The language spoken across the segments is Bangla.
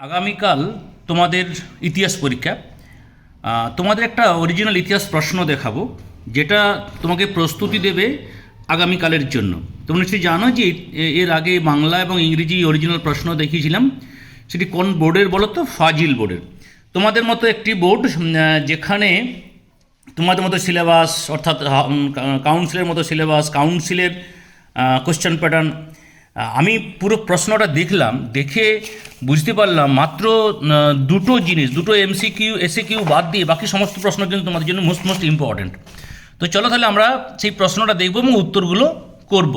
আগামীকাল তোমাদের ইতিহাস পরীক্ষা। তোমাদের একটা অরিজিনাল ইতিহাস প্রশ্ন দেখাবো, যেটা তোমাকে প্রস্তুতি দেবে আগামীকালের জন্য। তোমরা নিশ্চয়ই জানো যে এর আগে বাংলা এবং ইংরেজি অরিজিনাল প্রশ্ন দেখিয়েছিলাম। সেটি কোন বোর্ডের বলো তো? ফাজিল বোর্ডের। তোমাদের মতো একটি বোর্ড যেখানে তোমাদের মতো সিলেবাস অর্থাৎ কাউন্সিলের মতো সিলেবাস কাউন্সিলের কোশ্চেন প্যাটার্ন আমি পুরো প্রশ্নটা দেখলাম দেখে বুঝতে পারলাম মাত্র দুটো জিনিস দুটো এমসি কিউ এসে কিউ বাদ দিয়ে বাকি সমস্ত প্রশ্ন কিন্তু তোমাদের জন্য মোস্ট মোস্ট ইম্পর্ট্যান্ট তো চলো তাহলে আমরা সেই প্রশ্নটা দেখব এবং উত্তরগুলো করব।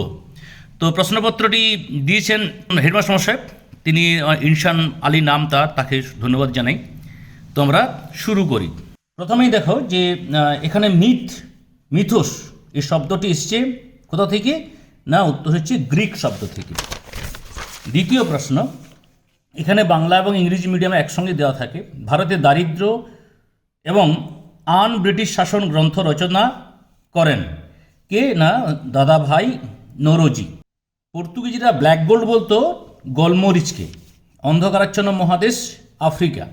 তো প্রশ্নপত্রটি দিয়েছেন হেডমাস্টার মশাই তিনি আহ, ইনশান আলী নাম তার তাকে ধন্যবাদ জানাই। তো আমরা শুরু করি। প্রথমেই দেখো যে এখানে মিথ মিথোস এই শব্দটি এসছে কোথা থেকে? না, উত্তর হচ্ছে গ্রিক শব্দ থেকে। দ্বিতীয় প্রশ্ন, এখানে বাংলা এবং ইংরেজি মিডিয়ামে একসঙ্গে দেওয়া থাকে। ভারতে দারিদ্র এবং আন ব্রিটিশ শাসন গ্রন্থ রচনা করেন কে না? দাদাভাই নরোজি। পর্তুগিজরা ব্ল্যাক গোল্ড বলতো, গোলমরিচকে। অন্ধকারাচ্ছন্ন মহাদেশ আফ্রিকা।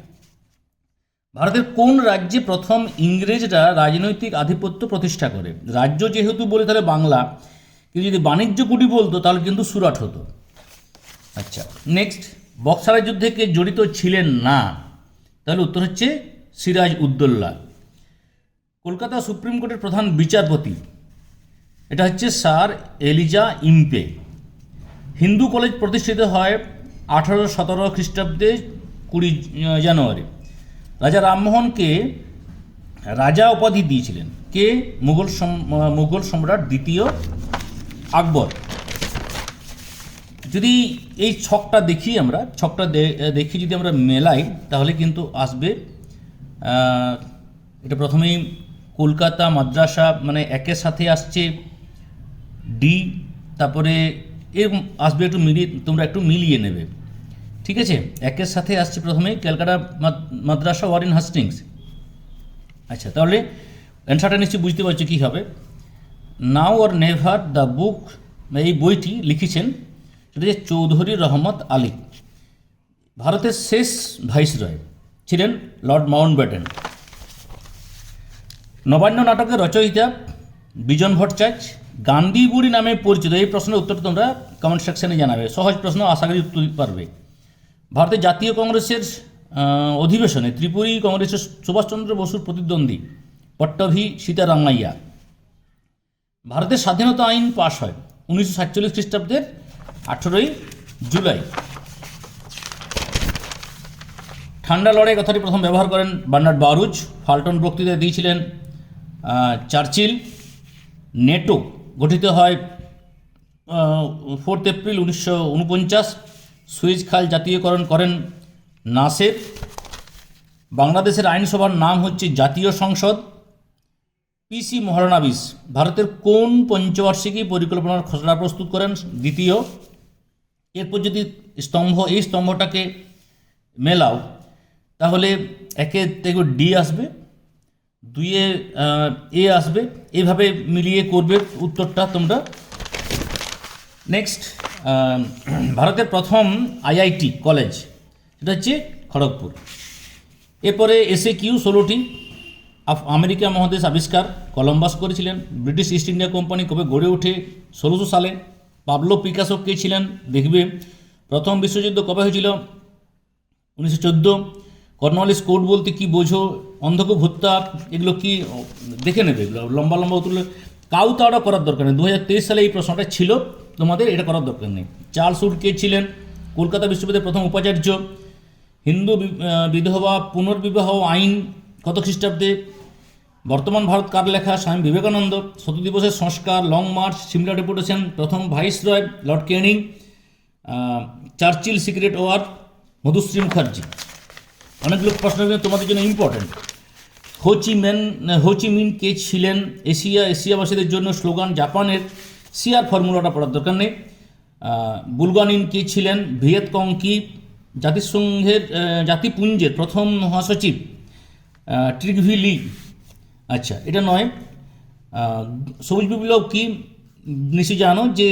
ভারতের কোন রাজ্যে প্রথম ইংরেজরা রাজনৈতিক আধিপত্য প্রতিষ্ঠা করে? রাজ্য যেহেতু বলে তাহলে বাংলা। কিন্তু যদি বাণিজ্য কুটি বলতো, তাহলে কিন্তু সুরাট হতো। আচ্ছা নেক্সট বক্সারের যুদ্ধে কে জড়িত ছিলেন না? তাহলে উত্তর হচ্ছে সিরাজ উদ্দৌল্লা কলকাতা সুপ্রিম কোর্টের প্রধান বিচারপতি, এটা হচ্ছে sir Elijah Impey. Hindu college প্রতিষ্ঠিত হয় আঠারোশো সতেরো খ্রিস্টাব্দে কুড়ি জানুয়ারি। রাজা রামমোহনকে রাজা উপাধি দিয়েছিলেন। কে? মুঘল মুঘল সম্রাট দ্বিতীয় আকবর। যদি এই ছকটা দেখি আমরা, ছকটা দেখি যদি আমরা মেলাই তাহলে কিন্তু আসবে এটা প্রথমেই কলকাতা মাদ্রাসা মানে একের সাথে আসছে ডি তারপরে এর আসবে একটু মিলিয়ে তোমরা একটু মিলিয়ে নেবে। ঠিক আছে? একের সাথে আসছে প্রথমে ক্যালকাটা মাদ্রাসা ওয়ারিন হাস্টিংস। আচ্ছা তাহলে অ্যান্সারটা নিশ্চয়ই বুঝতে পারছ কী হবে। Now or never the book এই বইটি লিখেছেন সেটা হচ্ছে চৌধুরী রহমত আলী, ভারতের শেষ ভাইসরয় ছিলেন লর্ড মাউন্ট ব্যাটেন নবান্ন নাটকের রচয়িতা বিজন ভট্টাচার্য গান্ধী বুড়ি নামে পরিচিত, এই প্রশ্নের উত্তর তোমরা কমেন্ট সেকশনে জানাবে। সহজ প্রশ্ন, আশা করি উত্তর পারবে। ভারতের জাতীয় কংগ্রেসের অধিবেশনে ত্রিপুরী কংগ্রেসের সুভাষচন্দ্র বসুর প্রতিদ্বন্দ্বী পট্টভি সীতারামাইয়া ভারতের স্বাধীনতা আইন পাশ হয় উনিশশো সাতচল্লিশ খ্রিস্টাব্দের আঠেরোই জুলাই। ঠান্ডা লড়াই কথাটি প্রথম ব্যবহার করেন বার্নার্ড বারুজ। ফাল্টন বক্তৃতা দিয়েছিলেন চার্চিল। নেটো গঠিত হয় ফোর্থ এপ্রিল উনিশশো উনপঞ্চাশ। সুয়েজ খাল জাতীয়করণ করেন নাসের। বাংলাদেশের আইনসভার নাম হচ্ছে জাতীয় সংসদ। পিসি মহলানাবিস ভারতের কোন পঞ্চবার্ষিকী পরিকল্পনার খসড়া প্রস্তুত করেন? দ্বিতীয়, এরপর যদি স্তম্ভ, এই স্তম্ভটাকে মেলাও, তাহলে একে থেকে ডি আসবে, দুইয়ে এ আসবে এইভাবে মিলিয়ে করবে উত্তরটা তোমরা। নেক্সট ভারতের প্রথম আইআইটি কলেজ, সেটা হচ্ছে খড়গপুর। এরপরে এসে কিউ ষোলোটি আমেরিকা মহাদেশ আবিষ্কার কলম্বাস করেছিলেন। ব্রিটিশ ইস্ট ইন্ডিয়া কোম্পানি কবে গড়ে ওঠে ষোলোশো সালে? পাবলো পিকাসো কে ছিলেন? দেখবে। প্রথম বিশ্বযুদ্ধ কবে হয়েছিল? উনিশশো চোদ্দ। কর্নওয়ালিস কোড বলতে কী বোঝো? অন্ধকূপ হত্যা এগুলো কি? দেখে নেবে। এগুলো লম্বা লম্বা উত্তর। কাউ তাওটা করার দরকার নেই। দু হাজার তেইশ সালে এই প্রশ্নটা ছিল। তোমাদের এটা করার দরকার নেই। চার্লস উড কে ছিলেন? কলকাতা বিশ্ববিদ্যালয়ের প্রথম উপাচার্য। হিন্দু বিধবা পুনর্বিবাহ আইন কত খ্রিস্টাব্দে? বর্তমান ভারত কার লেখা? স্বামী বিবেকানন্দ। শত দিবসের সংস্কার লং মার্চ সিমলা ডেপুটেশন প্রথম viceroy Lord Canning Churchill secret war Madhushree Mukherjee. অনেকগুলো প্রশ্ন কিন্তু তোমাদের জন্য ইম্পর্ট্যান্ট হোচি মেন হোচি মিন কে ছিলেন? এশিয়া, এশিয়াবাসীদের জন্য স্লোগান জাপানের। সিআর ফর্মুলাটা পড়ার দরকার নেই। বুলগানিন কে ছিলেন? ভিয়েত কং কি জাতিসংঘের জাতিপুঞ্জের প্রথম মহাসচিব। ট্রিগভি লি। আচ্ছা এটা নয়। সবুজ বিপ্লব কি নিশ্চয়ই জানো যে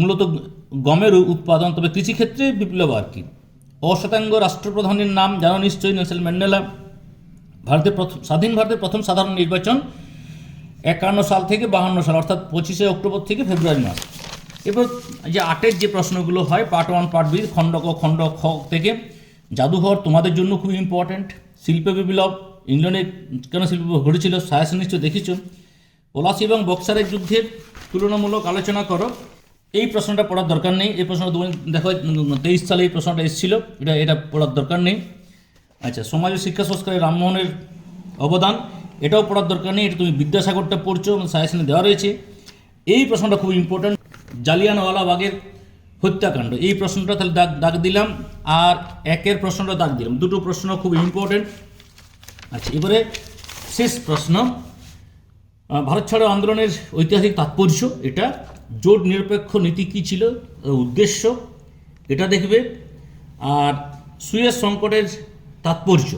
মূলত গমের উৎপাদন, তবে কৃষিক্ষেত্রে বিপ্লব আর কি? অশ্বেতাঙ্গ রাষ্ট্রপ্রধানের নাম, জানো নিশ্চয়ই, নেলসন ম্যান্ডেলা। ভারতের প্রথম স্বাধীন ভারতের প্রথম সাধারণ নির্বাচন একান্ন সাল থেকে বাহান্ন সাল, অর্থাৎ পঁচিশে অক্টোবর থেকে ফেব্রুয়ারি মাস। এবার যে আটের যে প্রশ্নগুলো হয় পার্ট ওয়ান পার্ট বি খণ্ড ক খণ্ড খ থেকে, জাদুঘর তোমাদের জন্য খুব ইম্পর্ট্যান্ট শিল্প বিপ্লব ইংল্যান্ডে কেন শিল্প ঘটেছিল সায়াস নিশ্চয় দেখেছ? পলাশি এবং বক্সারের যুদ্ধের তুলনামূলক আলোচনা করো। এই প্রশ্নটা পড়ার দরকার নেই। এই প্রশ্নটা তুমি দেখো, তেইশ সালে এই প্রশ্নটা এসেছিল। এটা এটা পড়ার দরকার নেই। আচ্ছা সমাজ ও শিক্ষা সংস্কারে রামমোহনের অবদান, এটাও পড়ার দরকার নেই। এটা তুমি বিদ্যাসাগরটা পড়ছো সাজেশনে দেওয়া রয়েছে। এই প্রশ্নটা খুব ইম্পর্ট্যান্ট জালিয়ানওয়ালা জালিয়ানওয়ালাবাগের হত্যাকাণ্ড। এই প্রশ্নটা তাহলে দাগ দাগ দিলাম। আর একের প্রশ্নটা দাগ দিলাম। দুটো প্রশ্ন খুব ইম্পর্ট্যান্ট আচ্ছা এবারে শেষ প্রশ্ন। ভারত ছাড়ো আন্দোলনের ঐতিহাসিক তাৎপর্য এটা। জোট নিরপেক্ষ নীতি কী ছিল? উদ্দেশ্য এটা দেখবে। আর সুয়েজ সংকটের তাৎপর্য,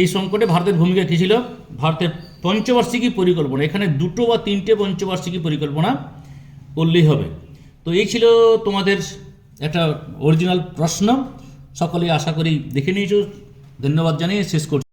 এই সংকটে ভারতের ভূমিকা কী ছিল? ভারতের পঞ্চবার্ষিকী পরিকল্পনা, এখানে দুটো বা তিনটে পঞ্চবার্ষিকী পরিকল্পনা করলেই হবে। তো এই ছিল তোমাদের একটা অরিজিনাল প্রশ্ন। সকলে আশা করি দেখে নিয়েছো। ধন্যবাদ জানিয়ে শেষ করছি।